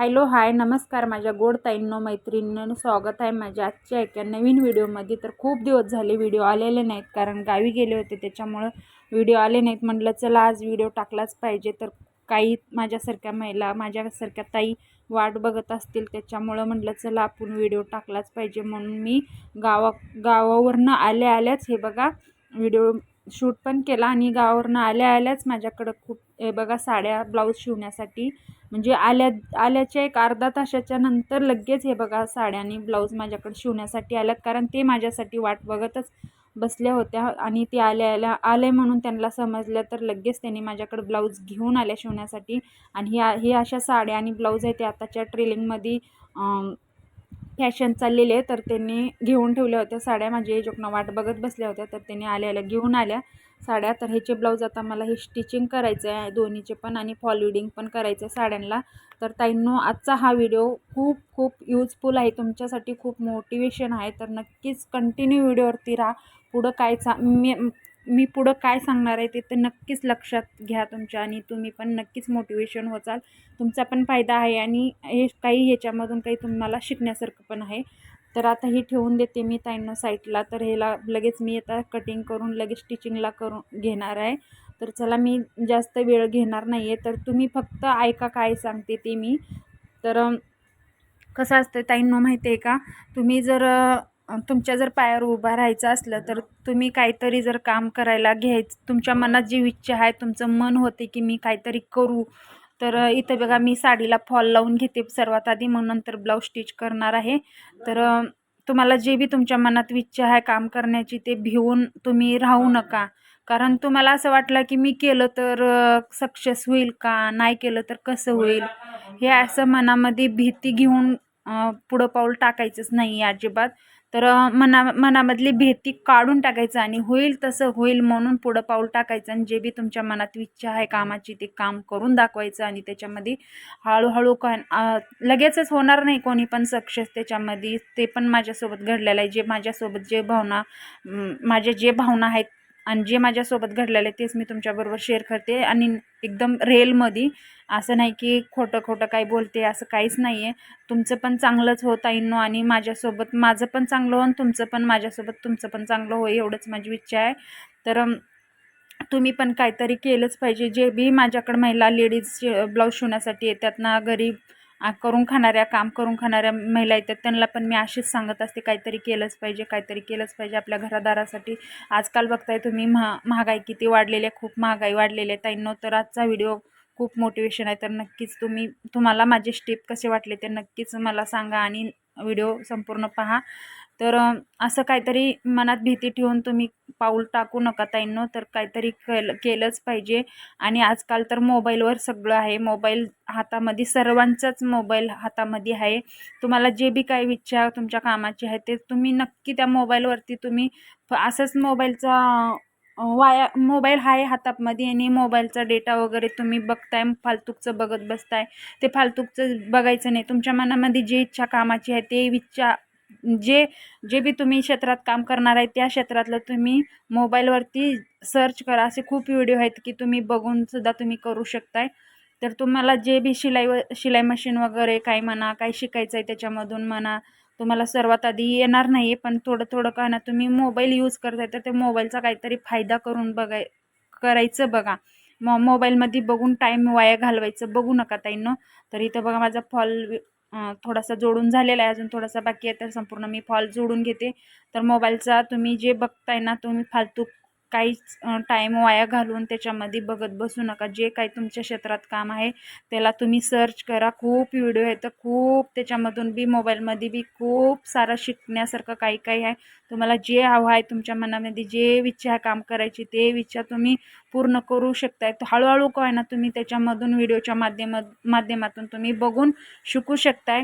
Hello hi नमस्कार माझ्या गोड ताईंनो मैत्रिणींनो स्वागत आहे माझ्या आजच्या एका नवीन व्हिडिओमध्ये. तर खूप दिवस झाले व्हिडिओ आलेले नाहीत कारण गावी गेले होते त्याच्यामुळं व्हिडिओ आले नाहीत. म्हटलं चला आज व्हिडिओ टाकलाच पाहिजे. तर काही माझ्यासारख्या महिला माझ्यासारख्या ताई वाट बघत असतील त्याच्यामुळं म्हटलं चला आपण व्हिडिओ टाकलाच पाहिजे. म्हणून मी गावा गावावरनं आल्या आल्याच हे बघा व्हिडिओ शूट पण केला. आणि गावावरनं आल्या आल्याच माझ्याकडं खूप हे बघा साड्या ब्लाऊज शिवण्यासाठी म्हणजे आल्या आल्याच्या एक अर्धा तासाच्या नंतर लगेच हे बघा साड्या आणि ब्लाऊज माझ्याकडे शिवण्यासाठी आल्यात. कारण ते माझ्यासाठी वाट बघतच बसल्या होत्या आणि ते आल्या आल्या आले म्हणून त्यांना समजलं तर लगेच त्यांनी माझ्याकडे ब्लाऊज घेऊन आल्या शिवण्यासाठी. आणि ह्या हे अशा साड्या आणि ब्लाऊज आहे ते आताच्या ट्रेलिंगमध्ये फॅशन चाललेले तर त्यांनी घेऊन ठेवल्या होत्या साड्या. माझ्या एजोकनं वाट बघत बसल्या होत्या तर त्यांनी आल्या आल्या घेऊन आल्या. साड्या. तर ह्याचे ब्लाऊज आता मला हे स्टिचिंग करायचं आहे दोन्हीचे पण आणि फॉलिडिंग पण करायचं आहे साड्यांना तर ताईंनो आजचा हा व्हिडिओ खूप खूप यूजफुल आहे. तुमच्यासाठी खूप मोटिवेशन आहे. तर नक्कीच कंटिन्यू व्हिडिओवरती राहा. पुढं काय सा मी मी पुढं काय सांगणार आहे ते तर नक्कीच लक्षात घ्या तुमच्या आणि तुम्ही पण नक्कीच मोटिवेशन होचाल. तुमचा पण फायदा आहे आणि हे काही ह्याच्यामधून काही तुम्हाला शिकण्यासारखं पण आहे. तर आता ही ठेवून देते मी ताईंना साईटला. तर ह्याला लगेच मी आता कटिंग करून लगेच स्टिचिंगला करून घेणार आहे. तर चला मी जास्त वेळ घेणार नाही आहे तर तुम्ही फक्त ऐका काय सांगते ते मी. तर कसं असतं ताईंना माहिती आहे का? तुम्ही जर तुमच्या जर पायावर उभा राहायचं असलं तर तुम्ही काहीतरी जर काम करायला घ्यायचं तुमच्या मनात जी इच्छा आहे तुमचं मन होते की मी काहीतरी करू तर इथं बघा मी साडीला फॉल लावून घेते सर्वात आधी मग नंतर ब्लाऊज स्टिच करणार आहे. तर तुम्हाला जे बी तुमच्या मनात इच्छा आहे काम करण्याची ते भिवून तुम्ही राहू नका. कारण तुम्हाला असं वाटलं की मी केलं तर सक्सेस होईल का? नाही केलं तर कसं होईल? हे असं मनामध्ये भीती घेऊन पुढं पाऊल टाकायचंच नाही अजिबात. तर मना मनामधली भीती काढून टाकायचं आणि होईल तसं होईल म्हणून पुढं पाऊल टाकायचं आणि जे बी तुमच्या मनात इच्छा आहे कामाची ते काम करून दाखवायचं आणि त्याच्यामध्ये हळूहळू का लगेचच होणार नाही कोणी पण सक्सेस त्याच्यामध्ये. ते पण माझ्यासोबत घडलेलं आहे. जे माझ्यासोबत जे भावना माझ्या जे भावना आहेत आणि जे माझ्यासोबत घडलेलं आहे तेच मी तुमच्याबरोबर शेअर करते. आणि एकदम रेलमध्ये असं नाही की खोटं खोटं काही बोलते असं काहीच नाही आहे तुमचं पण चांगलंच होत नो आणि माझ्यासोबत माझं पण चांगलं हो आणि तुमचं पण माझ्यासोबत तुमचं पण चांगलं हो एवढंच माझी इच्छा आहे. तर तुम्ही पण काहीतरी केलंच पाहिजे. जे बी माझ्याकडं महिला लेडीज ब्लाऊज शिवण्यासाठी येतात ना गरीब करून खाणाऱ्या काम करून खाणाऱ्या महिला येतात त्यांना पण मी अशीच सांगत असते काहीतरी केलंच पाहिजे काहीतरी केलंच पाहिजे. आपल्या घरादारासाठी आजकाल बघताय तुम्ही महा महागाई किती वाढलेली आहे खूप महागाई वाढलेली आहे. ताईंनो तर आजचा व्हिडिओ खूप मोटिवेशन आहे तर नक्कीच तुम्ही तुम्हाला माझे स्टेप कसे वाटले ते नक्कीच मला सांगा आणि व्हिडिओ संपूर्ण पहा. तर असं काहीतरी मनात भीती ठेवून तुम्ही पाऊल टाकू नका ताईंनो. तर काहीतरी केलं केलंच पाहिजे. आणि आजकाल तर मोबाईलवर सगळं आहे. मोबाईल हातामध्ये सर्वांचाच मोबाईल हातामध्ये आहे. तुम्हाला जे बी काही इच्छा तुमच्या कामाची आहे ते तुम्ही नक्की त्या मोबाईलवरती तुम्ही असंच मोबाईलचा वाया मोबाईल आहे हातामध्ये आणि मोबाईलचा डेटा वगैरे तुम्ही बघताय फालतूकचं बघत बसताय. ते फालतूकचं बघायचं नाही. तुमच्या मनामध्ये जे इच्छा कामाची आहे ते इच्छा जे जे बी तुम्ही क्षेत्रात काम करणार आहे त्या क्षेत्रातलं तुम्ही मोबाईलवरती सर्च करा. असे खूप व्हिडिओ आहेत की तुम्ही बघूनसुद्धा तुम्ही करू शकताय. तर तुम्हाला जे बी शिलाई व शिलाई मशीन वगैरे काय म्हणा काय शिकायचं आहे त्याच्यामधून म्हणा तुम्हाला सर्वात आधी येणार नाही पण थोडं थोडं का ना तुम्ही मोबाईल यूज करताय तर ते मोबाईलचा काहीतरी फायदा करून बघाय करायचं बघा. मो मोबाईलमध्ये बघून टाईम वाया घालवायचं. बघू नका ताईंनो तर इथं बघा माझा फॉल थोडासा जोडून झालेला आहे. अजून थोडासा बाकी आहे तर संपूर्ण मी फॉल जोडून घेते. तर मोबाईलचा तुम्ही जे बघताय ना तुम्ही फालतू काहीच टाईम वाया घालून त्याच्यामध्ये बघत बसू नका. जे काही तुमच्या क्षेत्रात काम आहे त्याला तुम्ही सर्च करा. खूप व्हिडिओ आहेत. तर खूप त्याच्यामधून बी मोबाईलमध्ये बी खूप सारं शिकण्यासारखं काही काही आहे. तुम्हाला जे हवं आहे तुमच्या मनामध्ये जे विच्छा काम करायची ते विच्छा तुम्ही पूर्ण करू शकताय. तर हळूहळू काय ना तुम्ही त्याच्यामधून व्हिडिओच्या माध्यमात माध्यमातून तुम्ही बघून शिकू शकताय.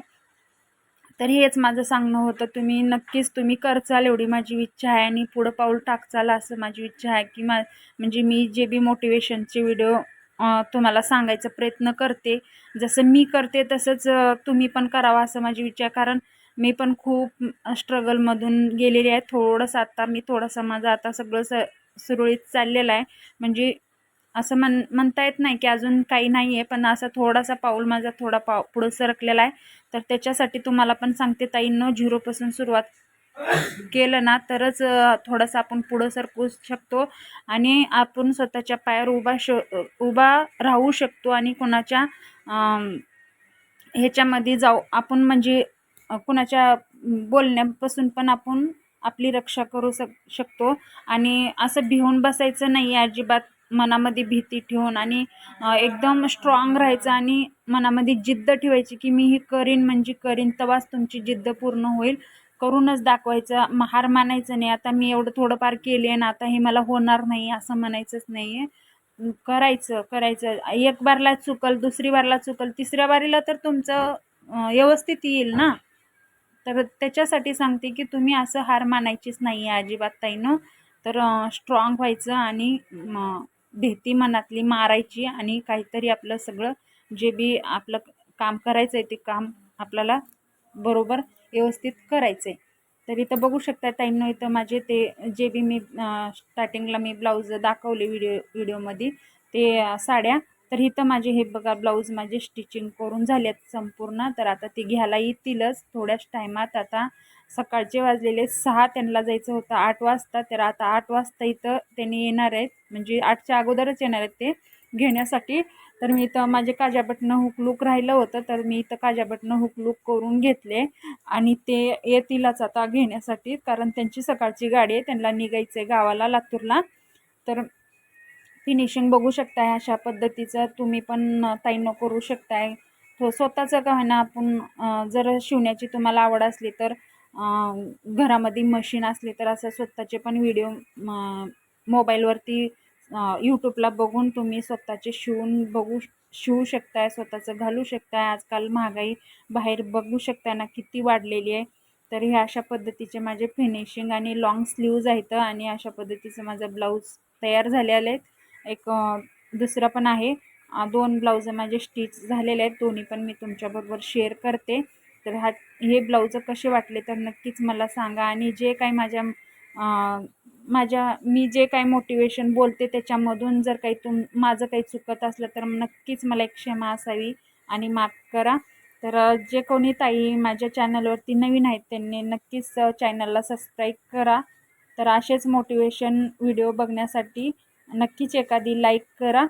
तर हेच माझं सांगणं होतं. तुम्ही नक्कीच तुम्ही करचाल एवढी माझी इच्छा आहे आणि पुढं पाऊल टाकचाल असं माझी इच्छा आहे की मा म्हणजे मी जे बी मोटिवेशनचे व्हिडिओ तुम्हाला सांगायचा प्रयत्न करते. जसं मी करते तसंच तुम्ही पण करावं असं माझी इच्छा आहे. कारण मी पण खूप स्ट्रगलमधून गेलेली आहे. थोडंसं आता मी थोडंसं माझं आता सगळं स सुरळीत चाललेलं आहे. म्हणजे असं म्हण म्हणता येत नाही की अजून काही नाही आहे पण असा थोडासा पाऊल माझा थोडा पाव पुढं सरकलेला आहे. तर त्याच्यासाठी तुम्हाला पण सांगते ताईंनो झिरोपासून सुरुवात केलं ना तरच थोडंसं आपण पुढं सरकू शकतो आणि आपण स्वतःच्या पायावर उभा श उभा राहू शकतो आणि कोणाच्या ह्याच्यामध्ये जाऊ आपण म्हणजे कुणाच्या बोलण्यापासून पण आपण आपली रक्षा करू शक शकतो. आणि असं भिवून बसायचं नाही आहे अजिबात. मनामध्ये भीती ठेवून आणि एकदम स्ट्रॉंग राहायचं आणि मनामध्ये जिद्द ठेवायची की मी ही करीन म्हणजे करीन तेव्हाच तुमची जिद्द पूर्ण होईल. करूनच दाखवायचं म हार मानायचं नाही आता मी एवढं थोडंफार केले ना आता हे मला होणार नाही असं म्हणायचंच नाही आहे करायचं करायचं. एक बारला चुकल दुसरी बारला चुकल तिसऱ्या बारीला तर तुमचं व्यवस्थित येईल ना? तर त्याच्यासाठी सांगते की तुम्ही असं हार मानायचीच नाही आहे अजिबात ताईनं. तर स्ट्रॉंग व्हायचं आणि भीती मनातली मारायची आणि काहीतरी आपलं सगळं जे बी आपलं काम करायचं आहे ते काम आपल्याला बरोबर व्यवस्थित करायचं आहे तर इथं बघू शकता ताईंनो इथं माझे ते जे बी मी स्टार्टिंगला मी ब्लाऊज दाखवले व्हिडिओ व्हिडिओमध्ये ते साड्या. तर इथं माझे हे बघा ब्लाऊज माझे स्टिचिंग करून झाले आहेत संपूर्ण. तर आता ते घ्यायला येतीलच थोड्याच टायमात आता सकाळचे वाजलेले सहा त्यांना जायचं होतं आठ वाजता. तर आता आठ वाजता इथं त्यांनी येणार आहेत. म्हणजे आठच्या अगोदरच येणार आहेत ते घेण्यासाठी. तर मी इथं माझे काजाबटनं हुकलूक राहिलं होतं. तर मी इथं काजाबटनं हुकलूक करून घेतले. आणि ते येतीलच आता घेण्यासाठी. कारण त्यांची सकाळची गाडी आहे. त्यांना निघायचं आहे गावाला लातूरला. तर फिनिशिंग बघू शकताय अशा पद्धतीचं. तुम्ही पण ताईनं करू शकताय. तो स्वतःचं का ना आपण जर शिवण्याची तुम्हाला आवड असली तर घरामध्ये मशीन असली तर असं स्वतःचे पण व्हिडिओ मोबाईलवरती यूट्यूबला बघून तुम्ही स्वतःचे शिवून बघू शिवू शकताय स्वतःचं घालू शकताय. आजकाल महागाई बाहेर बघू शकताय ना किती वाढलेली आहे. तर हे अशा पद्धतीचे माझे फिनिशिंग आणि लॉंग स्लीव्ज आहेत आणि अशा पद्धतीचं माझं ब्लाऊज तयार झालेले आहेत. एक दुसरा दुसरं पण आहे. दोन ब्लाऊज माझे स्टिच झालेले आहेत. दोन्ही पण मी तुमच्याबरोबर शेअर करते. तर हा हे ब्लाऊज कसे वाटले तर नक्कीच मला सांगा. आणि जे काही माझ्या माझ्या मी जे काही मोटिवेशन बोलते त्याच्यामधून जर काही तुम माझं काही चुकत असलं तर नक्कीच मला एक क्षमा असावी आणि माफ करा. तर जे कोणी ताई माझ्या चॅनलवरती नवीन आहेत त्यांनी नक्कीच चॅनलला सबस्क्राईब करा. तर असेच मोटिवेशन व्हिडिओ बघण्यासाठी नक्कीच एखादी लाईक करा.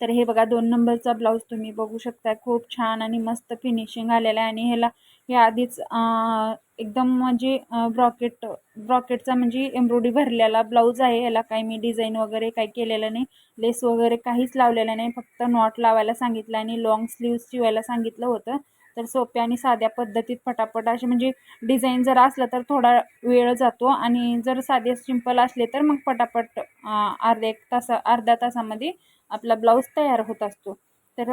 तर हे बघा दोन नंबरचा ब्लाऊज तुम्ही बघू शकता खूप छान आणि मस्त फिनिशिंग आलेलं आहे. आणि ह्याला हे आधीच एकदम म्हणजे ब्रॉकेट ब्रॉकेटचा म्हणजे एम्ब्रॉयडरी भरलेला ब्लाऊज आहे. ह्याला काही मी डिझाईन वगैरे काही केलेलं नाही. लेस वगैरे काहीच लावलेलं नाही. फक्त नॉट लावायला सांगितलं आणि लाँग स्लीव्ज शिवायला सांगितलं होतं. तर सोप्या आणि साध्या पद्धतीत फटाफट असे म्हणजे डिझाईन जर असलं तर थोडा वेळ जातो आणि जर साधे सिंपल असले तर मग पटापट अर्धे अर्ध्या एक तासा अर्ध्या तासामध्ये आपला ब्लाऊज तयार होत असतो. तर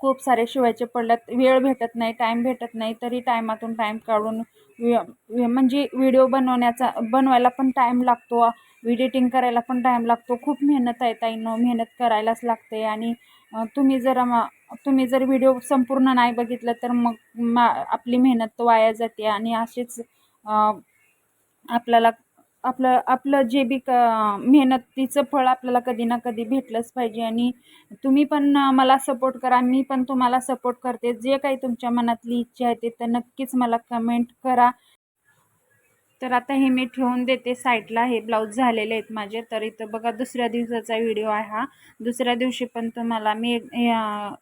खूप सारे शिवायचे पडल्यात. वेळ भेटत नाही टाईम भेटत नाही तरी टायमातून टाईम काढून म्हणजे व्हिडिओ बनवण्याचा बनवायला पण टाईम लागतो. एडिटिंग करायला पण टाईम लागतो. खूप मेहनत आहे ताईनं. मेहनत करायलाच लागते आणि तुम्ही जर म तुम्ही जर व्हिडिओ संपूर्ण नाही बघितलं तर मग मा आपली मेहनत वाया जाते आणि असेच आपल्याला आपलं आपलं जे बी क मेहनतीचं फळ आपल्याला कधी ना कधी भेटलंच पाहिजे आणि तुम्ही पण मला सपोर्ट करा मी पण तुम्हाला सपोर्ट करते. जे काही तुमच्या मनातली इच्छा आहे ते तर नक्कीच मला कमेंट करा. तर आता हे मी ठेवून देते. साईडला हे ब्लाऊज झालेले आहेत माझे. तर इथं बघा दुसऱ्या दिवसाचा व्हिडिओ आहे हा. दुसऱ्या दिवशी पण तुम्हाला मी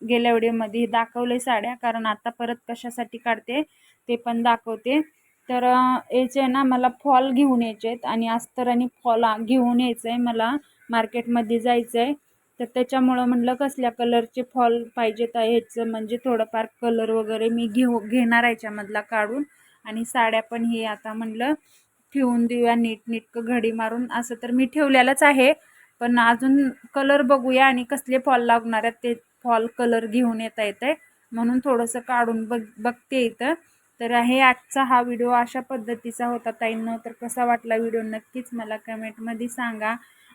गेल्या व्हिडिओमध्ये दाखवले साड्या. कारण आता परत कशासाठी काढते ते पण दाखवते. तर याचे आहे ना मला फॉल घेऊन यायचे आहेत. आणि अस्तर आणि फॉल घेऊन यायचं आहे मला. मार्केटमध्ये जायचं आहे तर त्याच्यामुळं म्हटलं कसल्या कलरचे फॉल पाहिजेत आहे ह्याचं. म्हणजे थोडंफार कलर वगैरे मी घेऊ घेणार याच्यामधला काढून. आणि साड्या पण हे आता म्हणलं ठेवून देऊया नीटनेटकं घडी मारून. असं तर मी ठेवलेलंच आहे पण अजून कलर बघूया आणि कसले फॉल लागणार आहेत ते फॉल कलर घेऊन येता येत आहे म्हणून थोडंसं काढून बघ बघते इथं. तर हे आजचा हा व्हिडिओ अशा पद्धतीचा होता. ताईंनो तर कसा वाटला व्हिडिओ नक्कीच मला कमेंटमध्ये सांगा.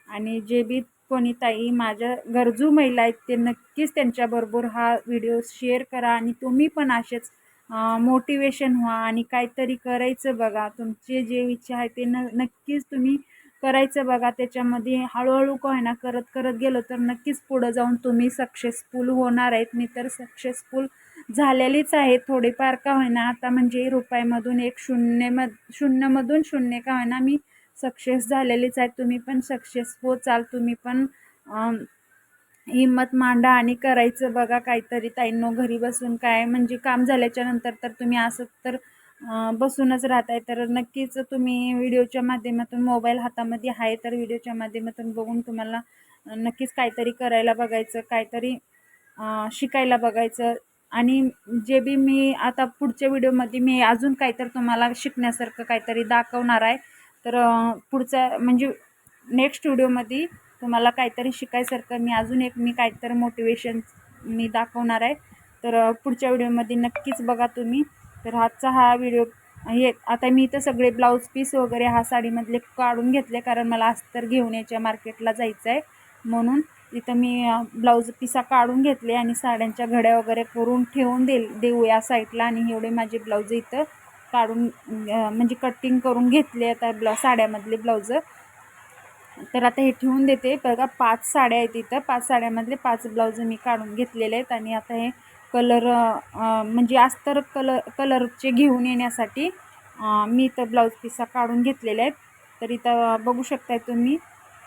आणि जे बी कोणी ताई माझ्या गरजू महिला आहेत ते नक्कीच त्यांच्याबरोबर हा व्हिडिओ शेअर करा. आणि तुम्ही पण असेच मोटिवेशन व्हा आणि काहीतरी करायचं बघा. तुमचे जे इच्छा आहे ते न नक्कीच तुम्ही करायचं बघा. त्याच्यामध्ये हळूहळू का होईना करत करत गेलो तर नक्कीच पुढं जाऊन तुम्ही सक्सेसफुल होणार आहेत. मी तर सक्सेसफुल झालेलीच आहे थोडीफार का होईना. आता म्हणजे रुपयामधून एक शून्यम शून्यमधून शून्य का होईना मी सक्सेस झालेलीच आहे. तुम्ही पण सक्सेस हो चाल. तुम्ही पण हिंमत मांडा आणि करायचं बघा काहीतरी. ताईंनो घरी बसून काय म्हणजे काम झाल्याच्यानंतर तर तुम्ही असं तर बसूनच राहताय. तर नक्कीच तुम्ही व्हिडिओच्या माध्यमातून मोबाईल हातामध्ये आहे तर व्हिडिओच्या माध्यमातून बघून तुम्हाला नक्कीच काहीतरी करायला बघायचं काहीतरी शिकायला बघायचं. आणि जे बी मी आता पुढच्या व्हिडिओमध्ये मी अजून काहीतरी तुम्हाला शिकण्यासारखं काहीतरी दाखवणार आहे. तर पुढचा म्हणजे नेक्स्ट व्हिडिओमध्ये तुम्हाला काहीतरी शिकायसारखं मी अजून एक मी काहीतरी मोटिवेशन मी दाखवणार आहे. तर पुढच्या व्हिडिओमध्ये नक्कीच बघा तुम्ही. तर आजचा हा व्हिडिओ हे आता मी इथं सगळे ब्लाऊज पीस वगैरे हा साडीमधले काढून घेतले कारण मला आज तर घेऊन याच्या मार्केटला जायचं आहे. म्हणून इथं मी ब्लाऊज पिसा काढून घेतले आणि साड्यांच्या घड्या वगैरे करून ठेवून दे देऊ या साईडला आणि एवढे माझे ब्लाऊज इथं काढून म्हणजे कटिंग करून घेतले आता ब्ला साड्यामधले ब्लाऊज तर आता हे ठेवून देते. बघा पाच साड्या आहेत इथं. पाच साड्यामधले पाच ब्लाऊज मी काढून घेतलेले आहेत आणि आता हे कलर म्हणजे अस्तर कलर कलरचे घेऊन येण्यासाठी मी इथं ब्लाऊज पिसा काढून घेतलेले आहेत. तर इथं बघू शकताय तुम्ही.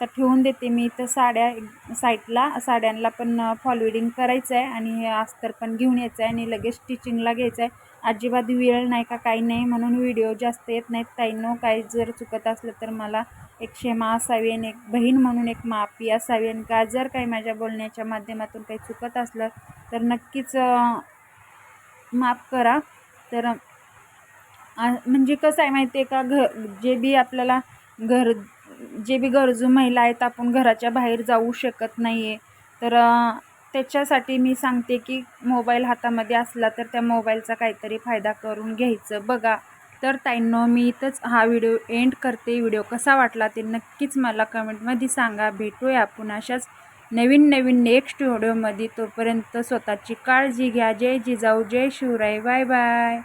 तर ठेवून देते मी इथं साड्या साईडला साड्यांना पण फॉलविडिंग करायचं आहे आणि हे अस्तर पण घेऊन यायचं आहे आणि लगेच स्टिचिंगला घ्यायचं आहे अजिबात वेळ नाही का काही नाही म्हणून व्हिडिओ जास्त येत नाहीत. ताईंनो काही जर चुकत असलं तर मला एक क्षमा असावी आणि एक बहीण म्हणून एक माफी असावी. आणि का जर काही माझ्या बोलण्याच्या माध्यमातून काही चुकत असलं तर नक्कीच माफ करा. तर म्हणजे कसं आहे माहिती आहे का घ जे बी आपल्याला घर जे बी गरजू महिला आहेत आपण घराच्या बाहेर जाऊ शकत नाही आहे तर त्याच्यासाठी मी सांगते की मोबाईल हातामध्ये असला तर त्या मोबाईलचा काहीतरी फायदा करून घ्यायचं. बघा तर ताईंनो मी इथंच हा व्हिडिओ एंड करते. व्हिडिओ कसा वाटला ते नक्कीच मला कमेंटमध्ये सांगा. भेटूया आपण अशाच नवीन नवीन नेक्स्ट व्हिडिओमध्ये तोपर्यंत स्वतःची काळजी घ्या. जय जिजाऊ. जय शिवराय. Bye bye.